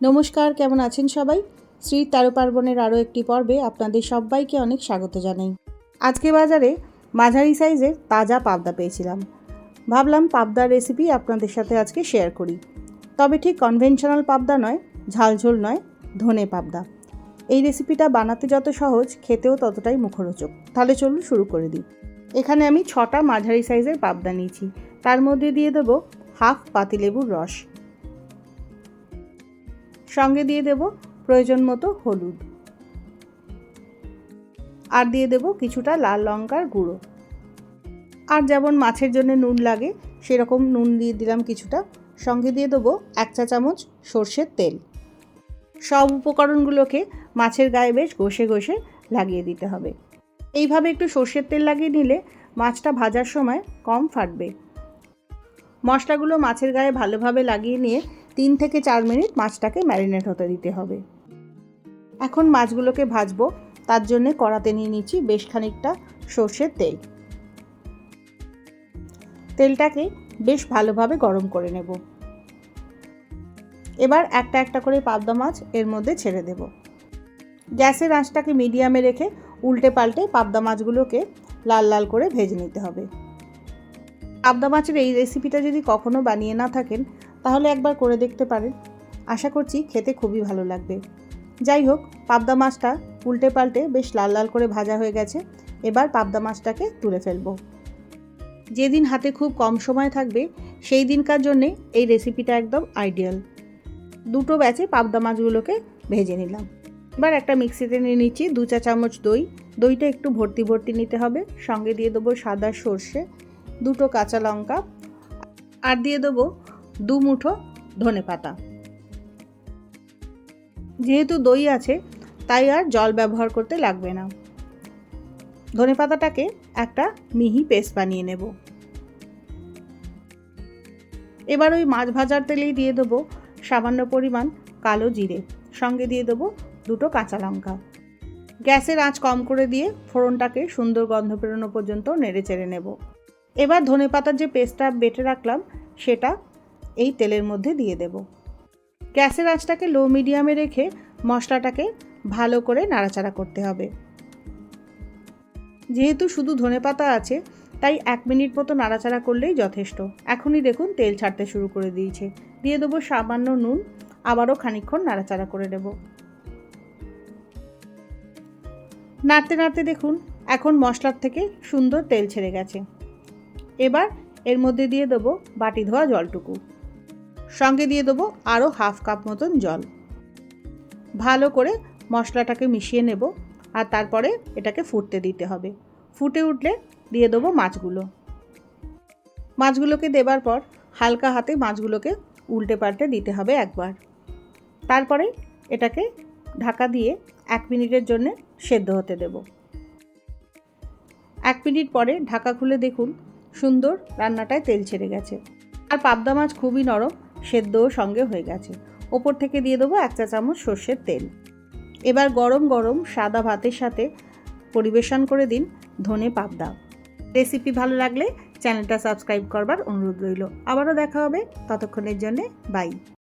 নমস্কার, কেমন আছেন সবাই? শ্রী তেরো পার্বণের আরও একটি পর্বে আপনাদের সবাইকে অনেক স্বাগত জানাই। আজকে বাজারে মাঝারি সাইজের তাজা পাবদা পেয়েছিলাম। ভাবলাম পাবদার রেসিপি আপনাদের সাথে আজকে শেয়ার করি। তবে ঠিক কনভেনশনাল পাবদা নয়, ঝালঝোল নয়, ধনে পাবদা। এই রেসিপিটা বানাতে যত সহজ, খেতেও ততটাই মুখরোচক। তাহলে চলুন শুরু করে দিই। এখানে আমি ছটা মাঝারি সাইজের পাবদা নিয়েছি। তার মধ্যে দিয়ে দেবো হাফ পাতিলেবুর রস। সঙ্গে দিয়ে দেব প্রয়োজন মতো হলুদ। আর দিয়ে দেব কিছুটা লাল লঙ্কার গুঁড়ো। আর যেমন মাছের জন্য নুন লাগে, সেরকম নুন দিয়ে দিলাম কিছুটা। সঙ্গে দিয়ে দেবো এক চা চামচ সর্ষের তেল। সব উপকরণগুলোকে মাছের গায়ে বেশ ঘষে ঘষে লাগিয়ে দিতে হবে। এইভাবে একটু সর্ষের তেল লাগিয়ে নিলে মাছটা ভাজার সময় কম ফাটবে। মশলাগুলো মাছের গায়ে ভালোভাবে লাগিয়ে নিয়ে তিন থেকে চার মিনিট মাছটাকে ম্যারিনেট হতে দিতে হবে। এখন মাছগুলোকে ভাজবো, তার জন্যে কড়াতে নিয়ে নিচ্ছি বেশ খানিকটা সর্ষের তেল। তেলটাকে বেশ ভালোভাবে গরম করে নেব। এবার একটা একটা করে পাবদা মাছ এর মধ্যে ছেড়ে দেব। গ্যাসের আঁচটাকে মিডিয়ামে রেখে উল্টে পাল্টে পাবদা মাছগুলোকে লাল লাল করে ভেজে নিতে হবে। পাবদা মাছের এই রেসিপিটা যদি কখনো বানিয়ে না থাকেন তাহলে একবার করে দেখতে পারেন। আশা করছি খেতে খুবই ভালো লাগবে। যাই হোক, পাবদা মাছটা উল্টে পাল্টে বেশ লাল লাল করে ভাজা হয়ে গেছে। এবার পাবদা মাছটাকে তুলে ফেলব। যেদিন হাতে খুব কম সময় থাকবে, সেই দিনকার জন্যে এই রেসিপিটা একদম আইডিয়াল দুটো ব্যাচে পাবদা মাছগুলোকে ভেজে নিলাম। এবার একটা মিক্সিতে নিয়ে নিচ্ছি দু চা চামচ দই। দইটা একটু ভর্তি ভর্তি নিতে হবে। সঙ্গে দিয়ে দেবো সাদা সর্ষে, দুটো কাঁচা লঙ্কা। আর দিয়ে দেবো দু মুঠো ধনে পাতা। যেহেতু দই আছে, তাই আর জল ব্যবহার করতে লাগবে না। ধনে পাতাটাকে একটা মিহি পেস্ট বানিয়ে নেব। এবার ওই মাছ ভাজার তেলেই দিয়ে দেবো সামান্য পরিমাণ কালো জিরে। সঙ্গে দিয়ে দেবো দুটো কাঁচা লঙ্কা। গ্যাসের আঁচ কম করে দিয়ে ফোড়নটাকে সুন্দর গন্ধ বেরোনো পর্যন্ত নেড়ে চেড়ে নেব। এবার ধনে পাতার যে পেস্টটা বেটে রাখলাম, সেটা এই তেলের মধ্যে দিয়ে দেব। গ্যাসের আঁচটাকে লো মিডিয়ামে রেখে মশলাটাকে ভালো করে নাড়াচাড়া করতে হবে। যেহেতু শুধু ধনে পাতা আছে, তাই এক মিনিট মতো নাড়াচাড়া করলেই যথেষ্ট। এখনই দেখুন তেল ছাড়তে শুরু করে দিয়েছে। দিয়ে দেবো সামান্য নুন, আবারও খানিক্ষণ নাড়াচাড়া করে দেব নাড়তে নাড়তে দেখুন, এখন মশলার থেকে সুন্দর তেল ছেড়ে গেছে। এবার এর মধ্যে দিয়ে দেবো বাটি ধোয়া জলটুকু। সঙ্গে দিয়ে দেবো আরও হাফ কাপ মতন জল। ভালো করে মশলাটাকে মিশিয়ে নেব আর তারপরে এটাকে ফুটতে দিতে হবে। ফুটে উঠলে দিয়ে দেবো মাছগুলো। মাছগুলোকে দেবার পর হালকা হাতে মাছগুলোকে উল্টে পাল্টে দিতে হবে একবার। তারপরে এটাকে ঢাকা দিয়ে এক মিনিটের জন্যে সেদ্ধ হতে দেব। এক মিনিট পরে ঢাকা খুলে দেখুন সুন্দর রান্নাটায় তেল ছেড়ে গেছে। আর পাবদা মাছ খুবই নরম সেদ্ধও সঙ্গে হয়ে গেছে। ওপর থেকে দিয়ে দেবো এক চা চামচ সর্ষের তেল। এবার গরম গরম সাদা ভাতের সাথে পরিবেশন করে দিন ধনে পাবদা। রেসিপি ভালো লাগলে চ্যানেলটা সাবস্ক্রাইব করবার অনুরোধ রইল। আবারও দেখা হবে ততক্ষণের জন্যে, বাই।